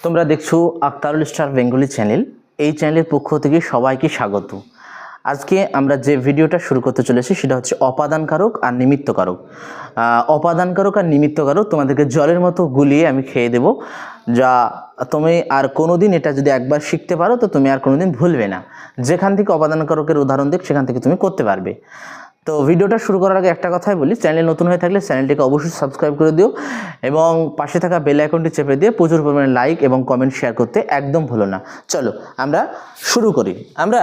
তোমরা দেখছ Aktarul star Bengali channel. এই চ্যানেলের পক্ষ থেকে সবাইকে স্বাগত। আজকে আমরা যে ভিডিওটা শুরু করতে চলেছি সেটা হচ্ছে অপাদানকারক আর নিমিত্ত কারক আহ, অপাদান কারক আর নিমিত্তকারক তোমাদেরকে জলের মতো গুলিয়ে আমি খেয়ে দেব। যা তুমি আর কোনো দিন এটা যদি একবার শিখতে পারো তো তুমি আর কোনো দিন ভুলবে না। যেখান থেকে অপাদানকারকের উদাহরণ দিক সেখান থেকে তুমি করতে পারবে। তো ভিডিওটা শুরু করার আগে একটা কথাই বলি, চ্যানেল নতুন হয়ে থাকলে চ্যানেলটিকে অবশ্যই সাবস্ক্রাইব করে দিও এবং পাশে থাকা বেল আইকনটি চেপে দিয়ে প্রচুর পরিমাণে লাইক এবং কমেন্ট শেয়ার করতে একদম ভুলো না। চলো, আমরা শুরু করি। আমরা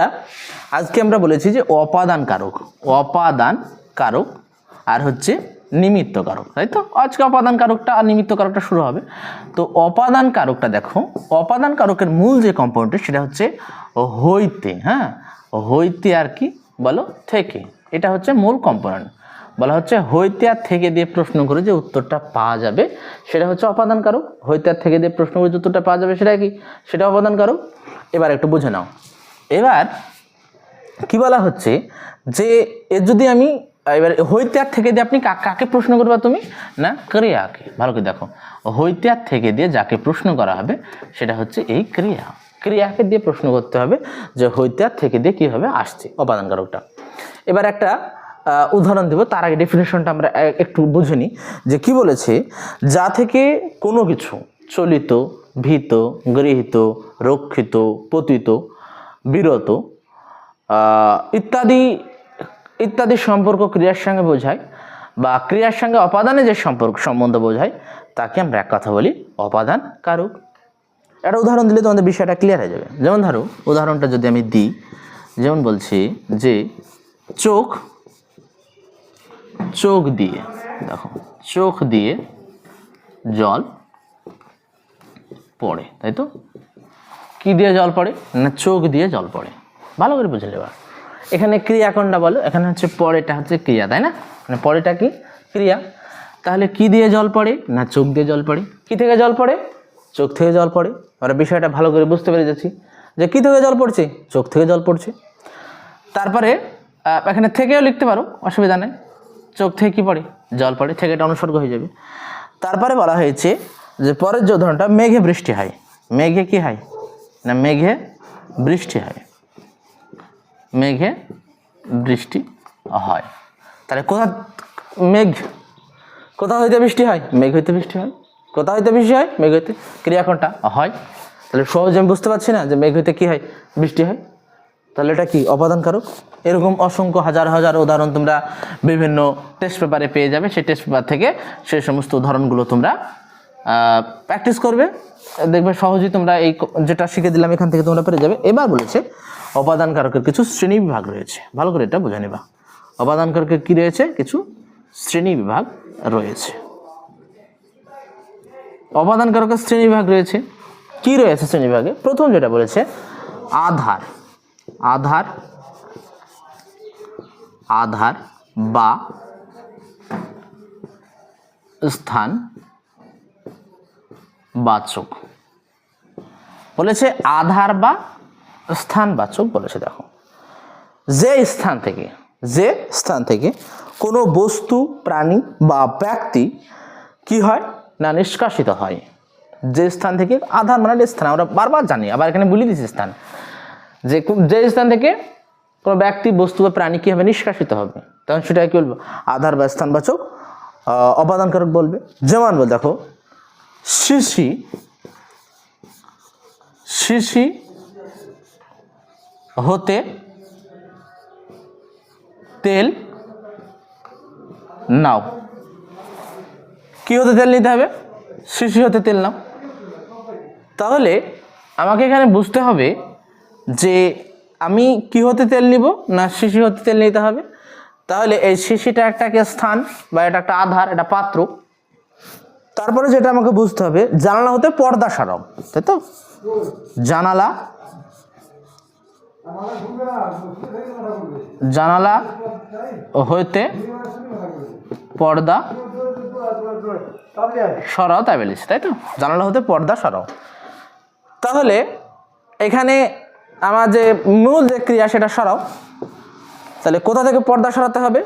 আজকে আমরা বলেছি যে অপাদান কারক অপাদান কারক আর হচ্ছে নিমিত্ত কারক, তাই তো? আজকে অপাদান কারকটা আর নিমিত্ত কারকটা শুরু হবে। তো অপাদান কারকটা দেখো, অপাদান কারকের মূল যে কম্পাউন্ডটি সেটা হচ্ছে হইতে হ্যাঁ? হইতে আর কি? বলো, থেকে। এটা হচ্ছে মূল কম্পোনেন্ট বলা হচ্ছে হইতে থেকে দিয়ে প্রশ্ন করে যে উত্তরটা পাওয়া যাবে, সেটা হচ্ছে অপাদান কারক হইতে থেকে দিয়ে প্রশ্ন করে যে উত্তরটা পাওয়া যাবে, সেটা কি? সেটা অপাদান কারক এবার একটু বুঝে নাও। এবার কি বলা হচ্ছে যে এর যদি আমি, এবার হইতে থেকে দিয়ে আপনি কাকে প্রশ্ন করবা তুমি? না, ক্রিয়াকে। ভালো করে দেখো। হইতে থেকে দিয়ে যাকে প্রশ্ন করা হবে, সেটা হচ্ছে এই ক্রিয়া। ক্রিয়াকে দিয়ে প্রশ্ন করতে হবে যে হইতে থেকে দিয়ে কীভাবে আসছে অপাদান কারকটা এবার একটা উদাহরণ দেবো। তার আগে ডেফিনেশনটা আমরা একটু বুঝে নিই। যে কি বলেছে? যা থেকে কোনো কিছু চলিত, ভীত, গৃহীত, রক্ষিত, পতিত, বিরত ইত্যাদি ইত্যাদি সম্পর্ক ক্রিয়ার সঙ্গে বোঝায় বা ক্রিয়ার সঙ্গে অপাদানে যে সম্পর্ক, সম্বন্ধ বোঝায়, তাকে আমরা এক কথা বলি অপাদান কারক। একটা উদাহরণ দিলে তোমাদের বিষয়টা ক্লিয়ার হয়ে যাবে। যেমন ধরো, উদাহরণটা যদি আমি দিই, যেমন বলছি যে চোখ চোখ দিয়ে, দেখো, চোখ দিয়ে জল পড়ে, তাই তো? কি দিয়ে জল পড়ে? না, চোখ দিয়ে জল পড়ে। ভালো করে বুঝে এবার এখানে ক্রিয়া বলো? এখানে হচ্ছে পরেটা হচ্ছে ক্রিয়া, তাই না? মানে পরেটা কি? ক্রিয়া। তাহলে কি দিয়ে জল পড়ে? না, চোখ দিয়ে জল পড়ে। কি থেকে জল পড়ে? চোখ থেকে জল পড়ে। আমরা বিষয়টা ভালো করে বুঝতে পেরে যাচ্ছি। যে কি থেকে জল পড়ছে? চোখ থেকে জল পড়ছে। তারপরে এখানে থেকেও লিখতে পারো, অসুবিধা নেই। চোখ থেকে কি পড়ে? জল পড়ে, থেকে এটা অনুসর্গ হয়ে যাবে। তারপরে বলা হয়েছে যে পরের যে উদাহরণটা, মেঘে বৃষ্টি হয়। মেঘে কি হয়? না, মেঘে বৃষ্টি হয়। মেঘে বৃষ্টি হয়। তাহলে কোথা মেঘ, কোথা হইতে বৃষ্টি হয়? মেঘ হইতে বৃষ্টি হয়। কোথা হইতে বৃষ্টি হয়? মেঘ হইতে ক্রিয়া কোনটা হয়। তাহলে সহজে আমি বুঝতে পারছি না যে মেঘ হইতে কী হয়? বৃষ্টি হয়। তাহলে এটা কি অপাদান কারক এরকম অসংখ্য হাজার হাজার উদাহরণ তোমরা বিভিন্ন টেস্ট পেপারে পেয়ে যাবে। সেই টেস্ট পেপার থেকে সেই সমস্ত উদাহরণগুলো তোমরা প্র্যাকটিস করবে। দেখবে সহজেই তোমরা এই যেটা শিখে দিলাম এখান থেকে তোমরা পেরে যাবে। এবার বলেছে অপাদান কারকের কিছু শ্রেণি বিভাগ রয়েছে। ভালো করে এটা বুঝে নেবা। অপাদান কারকের কী রয়েছে? কিছু শ্রেণি বিভাগ রয়েছে। অপাদান কারকের শ্রেণি বিভাগ রয়েছে। কি রয়েছে শ্রেণি বিভাগে? প্রথম যেটা বলেছে, আধার। আধার আধার বা স্থান বাচক। বলেছে আধার বা স্থানবাচক বলেছে, দেখো। যে স্থান থেকে, যে স্থান থেকে কোনো বস্তু, প্রাণী বা ব্যক্তি কি হয়? না, নিষ্কাশিত হয়। যে স্থান থেকে আধার মানে স্থান, আমরা বারবার জানি, আবার এখানে বলে দিচ্ছি স্থান। যে যে স্থান থেকে কোনো ব্যক্তি বস্তু বা প্রাণী কী হবে নিষ্কাশিত হবে। তখন সেটা কি বলব? আধার বা স্থানবাচক আহ, অপাদানকারক বলবে। যেমন বল দেখো শিশি শিশি হতে তেল নাও। কি হতে তেল নিতে হবে? শিশি হতে তেল নাও। তাহলে আমাকে এখানে বুঝতে হবে যে আমি কি হতে তেল নিব না শিশি হতে তেল নিতে হবে? তাহলে এই শিশিটা একটা স্থান বা এটা একটা আধার, এটা পাত্র। তারপরে যেটা আমাকে বুঝতে হবে, জানালা হতে পর্দা সরাও তাই তো? জানালা জানালা হইতে পর্দা সরাও তাই বলেছি, তাই তো? জানালা হতে পর্দা সরাও। তাহলে এখানে আমার যে মূল যে ক্রিয়া সেটা সরাও। তাহলে কোথা থেকে পর্দা সরাতে হবে?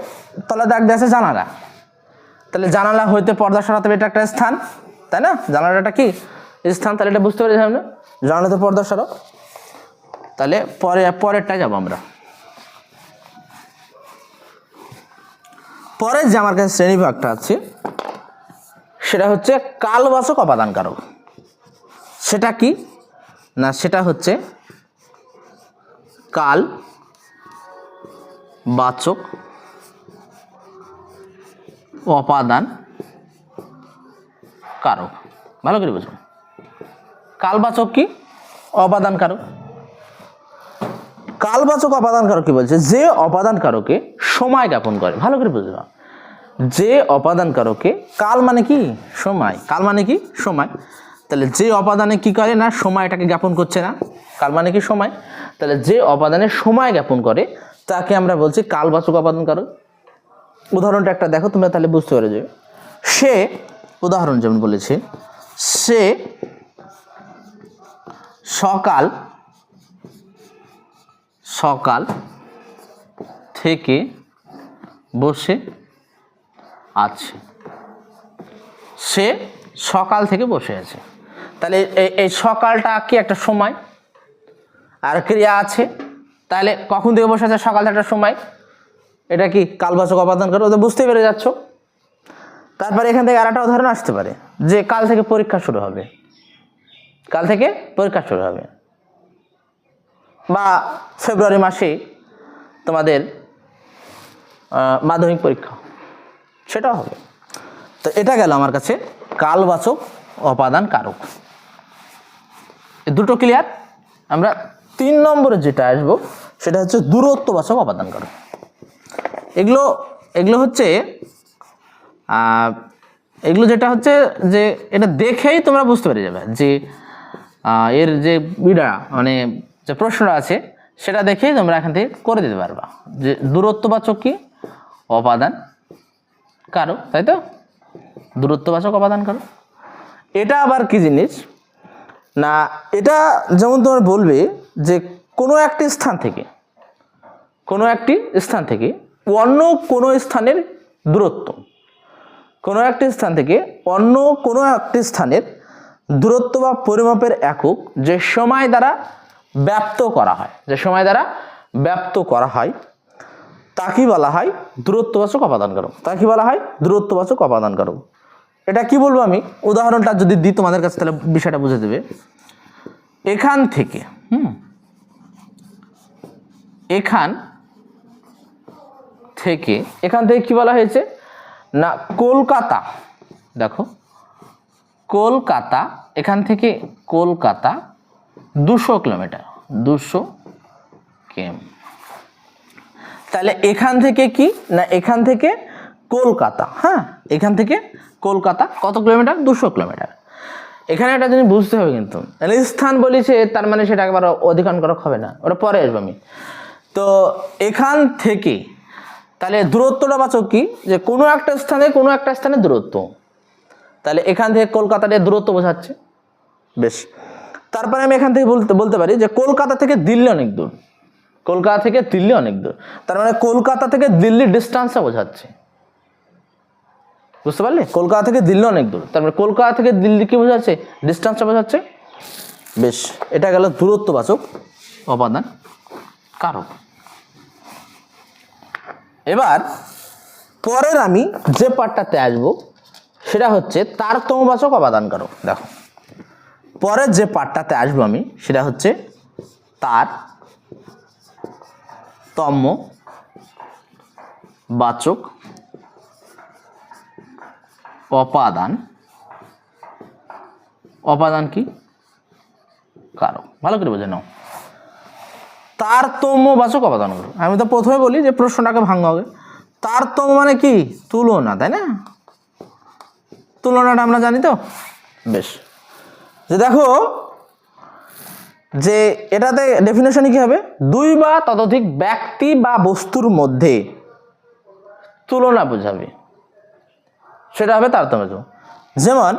তাহলে দেখ আছে জানালা। তাহলে জানালা হইতে পর্দা সরাতে হবে, এটা একটা স্থান, তাই না? জানালাটা কি? স্থান, তাহলে এটা বুঝতে পেরেছি আমরা জানো তো পর্দা সরো তাহলে পরে পরেরটা যাব আমরা। পরের যে আমার কাছে শ্রেণীভাগটা আছে, সেটা হচ্ছে কালবাচক অপাদান কারক। সেটা কি? না, সেটা হচ্ছে কাল বাচক অপাদান কারক। ভালো করে বুঝুন কালবাচক কি? অপাদান কারক। কালবাচক অপাদান কারক কি বলছে? যে অপাদান কারকে সময় জ্ঞাপন করে। ভালো করে বুঝবা যে অপাদান কারকে কাল মানে কি? সময়। কাল মানে কি? সময়। তাহলে যে অপাদানে কি করে না সময়টাকে জ্ঞাপন করছে না। কাল মানে কি? সময়। তাহলে যে অপাদানে সময় জ্ঞাপন করে, তাকে আমরা বলছি কালবাচক অপাদান কারক উদাহরণটা একটা দেখো, তোমরা তাহলে বুঝতে পারো যে সে, উদাহরণ যেমন বলেছে, সে সকাল সকাল থেকে বসে আছে। সে সকাল থেকে বসে আছে। তাহলে এই- এই সকালটা কি একটা সময়? আর ক্রিয়া আছে। তাহলে কখন থেকে বসে আছে? সকাল একটা সময়। এটা কি কালবাচক অপাদান করে? ওদের বুঝতেই পেরে যাচ্ছ। তারপরে এখান থেকে আর একটা উদাহরণ আসতে পারে, যে কাল থেকে পরীক্ষা শুরু হবে। কাল থেকে পরীক্ষা শুরু হবে। বা ফেব্রুয়ারি মাসে তোমাদের মাধ্যমিক পরীক্ষা। সেটাও হবে। তো এটা গেল আমার কাছে কালবাচক অপাদান কারক। দুটো ক্লিয়ার আমরা তিন নম্বরে যেটা আসব, সেটা হচ্ছে দূরত্ববাচক অপাদান কারক এগুলো এগুলো হচ্ছে এগুলো যেটা হচ্ছে যে এটা দেখেই তোমরা বুঝতে পেরে যাবে যে এর যে বিডা মানে যে প্রশ্নটা আছে, সেটা দেখেই তোমরা এখান থেকে করে দিতে পারবা যে দূরত্ববাচক কি? অপাদান কারও, তাই তো? দূরত্ববাচক অপাদান কারও। এটা আবার কি জিনিস? না, এটা যেমন তোমার বলবে যে কোনো একটি স্থান থেকে, কোনো একটি স্থান থেকে, অন্য কোনো স্থানের দূরত্ব, কোনো একটি স্থান থেকে অন্য কোনো একটি স্থানের দূরত্ব বা পরিমাপের একক যে সময় দ্বারা ব্যপ্ত করা হয়, যে সময় দ্বারা ব্যপ্ত করা হয় তাকে বলা হয় দূরত্ববাচক অপাদান কারক তাকে বলা হয় দূরত্ববাচক অপাদান কারক এটা কি বলব আমি? উদাহরণটা যদি দিই তোমাদের কাছে, তাহলে বিষয়টা বুঝে দেবে। এখান থেকে, হুম এখান থেকে এখান থেকে কি বলা হয়েছে? না, কলকাতা। দেখো, কলকাতা, এখান থেকে কলকাতা দুশো কিলোমিটার, দুশো কেম। তাহলে এখান থেকে কি? না, এখান থেকে কলকাতা হ্যাঁ এখান থেকে কলকাতা কত কিলোমিটার? দুশো কিলোমিটার। এখানে একটা জিনিস বুঝতে হবে কিন্তু। স্থান বলেছে, তার মানে সেটা একবার অধিকার করা হবে না। ওটা পরে আসব আমি। তো এখান থেকে, তাহলে দূরত্বটা বাচক কি? যে কোনো একটা স্থানে কোনো একটা স্থানে দূরত্ব। তাহলে এখান থেকে কলকাতার দূরত্ব বোঝাচ্ছে। বেশ। তারপরে আমি এখান থেকে বলতে বলতে পারি যে কলকাতা থেকে দিল্লি অনেক দূর। কলকাতা থেকে দিল্লি অনেক দূর। তার মানে কলকাতা থেকে দিল্লির ডিস্টেন্সটা বোঝাচ্ছে। বুঝতে পারলে? কলকাতা থেকে দিল্লি অনেক দূর। তার মানে কলকাতা থেকে দিল্লি কি বোঝাচ্ছে? ডিস্টেন্সটা বোঝাচ্ছে। বেশ। এটা গেল দূরত্ববাচক অপাদান কারক। এবার পরের আমি যে পার্টটাতে আসব, সেটা হচ্ছে তারতম্যবাচক অপাদান কারক দেখো, পরের যে পার্টটাতে আসব আমি, সেটা হচ্ছে তার তম্য বাচক অপাদান। অপাদান কি? কারক। ভালো করে বোঝে নাও। তারতম্যবাচক অপাদান করো। আমি তো প্রথমে বলি যে প্রশ্নটাকে ভাঙা হবে। তারতম্য মানে কি? তুলনা, তাই না? তুলনাটা আমরা জানি তো? বেশ। যে দেখো, যে এটাতে ডেফিনেশনে কি হবে? দুই বা ততোধিক ব্যক্তি বা বস্তুর মধ্যে তুলনা বোঝাবে। সেটা হবে তারতম্য যেমন,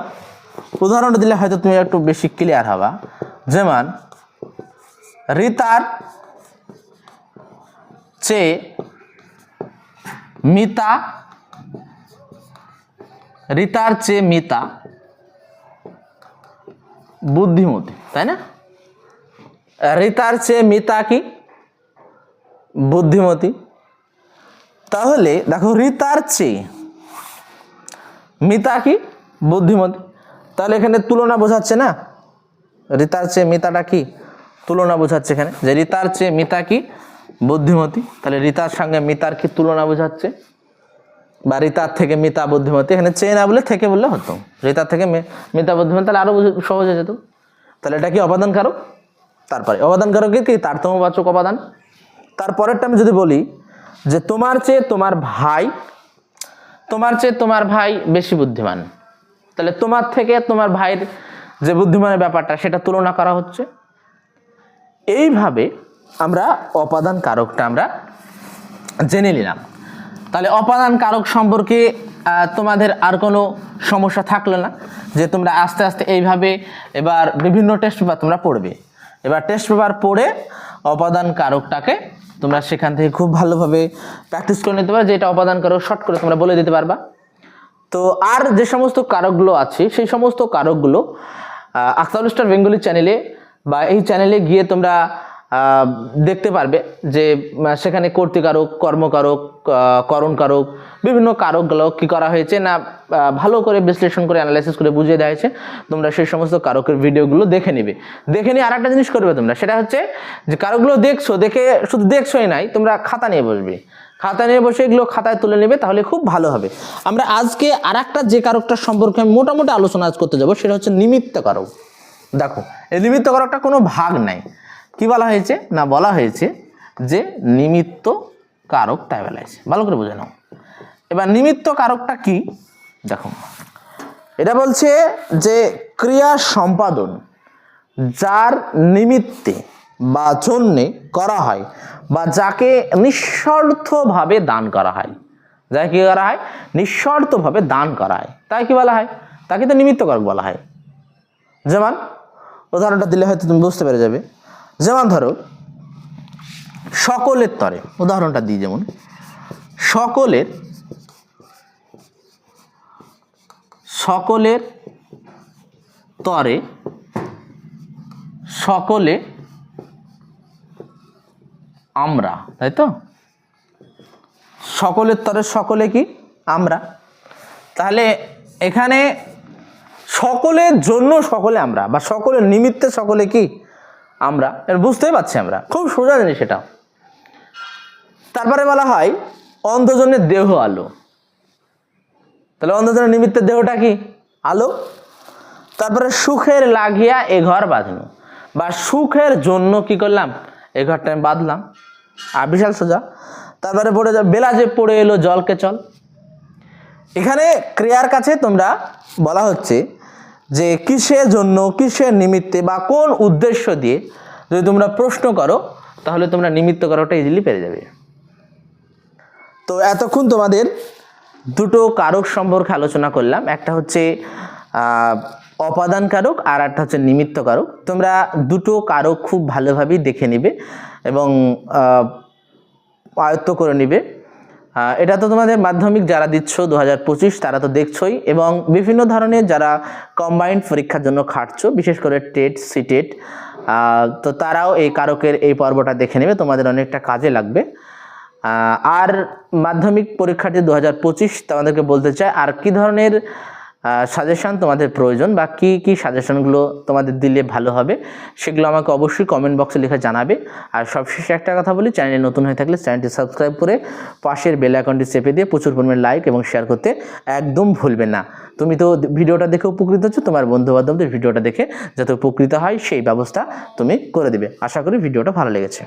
উদাহরণটা দিলে হয়তো তুমি একটু বেশি ক্লিয়ার হবা। যেমন, রিতার চেয়ে মিতা, রিতার চেয়ে মিতা, বুদ্ধিমতী, তাই না? রিতার চেয়ে মিতা কি? বুদ্ধিমতী। তাহলে দেখো রিতার চেয়ে মিতা কি? বুদ্ধিমতী। তাহলে এখানে তুলনা বোঝাচ্ছে না? রিতার চেয়ে মিতাটা কি? তুলনা বোঝাচ্ছে এখানে যে রিতার চেয়ে মিতা কি? বুদ্ধিমতী। তাহলে রিতার সঙ্গে মিতার কি তুলনা বোঝাচ্ছে? বা রিতার থেকে মিতা বুদ্ধিমতী? এখানে চেয়ে না বলে থেকে বললে হতো। রিতার থেকে মিতা বুদ্ধিমতী তাহলে আরও সহজ হয়ে যেত। তাহলে এটা কি অপাদান কারক তারপরে অপাদান কারক কি? তারতম্যবাচক অপাদান তারপরেরটা আমি যদি বলি যে তোমার চেয়ে তোমার ভাই, তোমার চেয়ে তোমার ভাই বেশি বুদ্ধিমান। তাহলে তোমার থেকে তোমার ভাইয়ের যে বুদ্ধিমানের ব্যাপারটা, সেটা তুলনা করা হচ্ছে। এইভাবে আমরা অপাদান কারকটা আমরা জেনে নিলাম। তাহলে অপাদান কারক সম্পর্কে তোমাদের আর কোনো সমস্যা থাকল না, যে তোমরা আস্তে আস্তে এইভাবে এবার বিভিন্ন টেস্ট পেপার তোমরা পড়বে। এবার টেস্ট পেপার পড়ে অপাদান কারকটাকে তোমরা সেখান থেকে খুব ভালোভাবে প্র্যাকটিস করে নিতে পারো, যে এটা অপাদান কারক শর্ট করে তোমরা বলে দিতে পারবা। তো আর যে সমস্ত কারকগুলো আছে, সেই সমস্ত কারকগুলো আখতারুল স্টার বেঙ্গলি চ্যানেলে বা এই চ্যানেলে গিয়ে তোমরা দেখতে পারবে যে সেখানে কর্তৃকারক, কর্মকারক করণকারক, বিভিন্ন কারকগুলো কি করা হয়েছে না ভালো করে বিশ্লেষণ করে অ্যানালাইসিস করে বুঝিয়ে দেওয়া হয়েছে। তোমরা সেই সমস্ত কারকের ভিডিওগুলো দেখে নিবে। দেখে নিয়ে আর জিনিস করবে তোমরা, সেটা হচ্ছে যে, কারকগুলো দেখছ, দেখে শুধু দেখছোই নাই, তোমরা খাতা নিয়ে বসবে। খাতা নিয়ে বসে এগুলো খাতায় তুলে নেবে, তাহলে খুব ভালো হবে। আমরা আজকে আর যে কারকটার সম্পর্কে আমি মোটামুটি আলোচনা আজ করতে যাব, সেটা হচ্ছে নিমিত্ত কারক। দেখো, এই নিমিত্ত কারকটা কোনো ভাগ নাই। কি বলা হয়েছে? না, বলা হয়েছে যে নিমিত্ত কারক তাই বলা ভালো করে বুঝে নাও। এবার নিমিত্ত কারকটা কি? দেখো। এটা বলছে যে ক্রিয়া সম্পাদন যার নিমিত্তে বা জন্যে করা হয় বা যাকে নিঃস্বার্থভাবে দান করা হয়। যাকে কী করা হয়? নিঃস্বার্থভাবে দান করা হয়। তাই কি বলা হয়? তাকে তো নিমিত্ত কারক বলা হয়। যেমন, উদাহরণটা দিলে হয়তো তুমি বুঝতে পেরে যাবে। যেমন ধরো, সকলের তরে, উদাহরণটা দিই যেমন, সকলের সকলের তরে, সকলে আমরা, তাই তো? সকলের তরে সকলে কি? আমরা। তাহলে এখানে সকলের জন্য সকলে আমরা, বা সকলের নিমিত্তে সকলে কি? আমরা বুঝতেই পারছি আমরা। খুব সোজা জিনিস এটা। তারপরে বলা হয়, অন্ধজনের দেহ আলো। তাহলে অন্ধজনের নিমিত্তের দেহটা কি? আলো। তারপরে সুখের লাগিয়া এ ঘর বাঁধনো। বা সুখের জন্য কি করলাম? এ ঘরটা আমি বাঁধলাম। আর বিশাল সোজা। তারপরে পড়ে যা বেলা যে পড়ে এলো, জলকে চল। এখানে ক্রিয়ার কাছে তোমরা, বলা হচ্ছে যে কিসের জন্য, কিসের নিমিত্তে বা কোন উদ্দেশ্য দিয়ে যদি তোমরা প্রশ্ন করো, তাহলে তোমরা নিমিত্ত করাটা ইজিলি পেরে যাবে। তো এতক্ষণ তোমাদের দুটো কারক সম্পর্কে আলোচনা করলাম। একটা হচ্ছে অপাদান কারক আর একটা হচ্ছে নিমিত্ত কারক। তোমরা দুটো কারক খুব ভালোভাবেই দেখে নিবে এবং আয়ত্ত করে নিবে। এটা তো তোমাদের মাধ্যমিক যারা দিচ্ছ দু হাজার পঁচিশ, তারা তো দেখছই। এবং বিভিন্ন ধরনের যারা কম্বাইন্ড পরীক্ষার জন্য খাটছো, বিশেষ করে টেট সিটেট তো তারাও এই কারকের এই পর্বটা দেখে নেবে, তোমাদের অনেকটা কাজে লাগবে। আর মাধ্যমিক পরীক্ষাটি দু হাজার পঁচিশ, তোমাদেরকে বলতে চাই, আর কি ধরনের সাজেশন তোমাদের প্রয়োজন বা কী কী সাজেশনগুলো তোমাদের দিলে ভালো হবে, সেগুলো আমাকে অবশ্যই কমেন্ট বক্সে লিখে জানাবে। আর সবশেষে একটা কথা বলি চ্যানেলে নতুন হয়ে থাকলে চ্যানেলটি সাবস্ক্রাইব করে পাশের বেল আইকনটি চেপে দিয়ে প্রচুর পরিমাণে লাইক এবং শেয়ার করতে একদম ভুলবে না। তুমি তো ভিডিওটা দেখে উপকৃত হচ্ছ, তোমার বন্ধু বান্ধবদের ভিডিওটা দেখে যাতে উপকৃত হয় সেই ব্যবস্থা তুমি করে দেবে। আশা করি ভিডিওটা ভালো লেগেছে।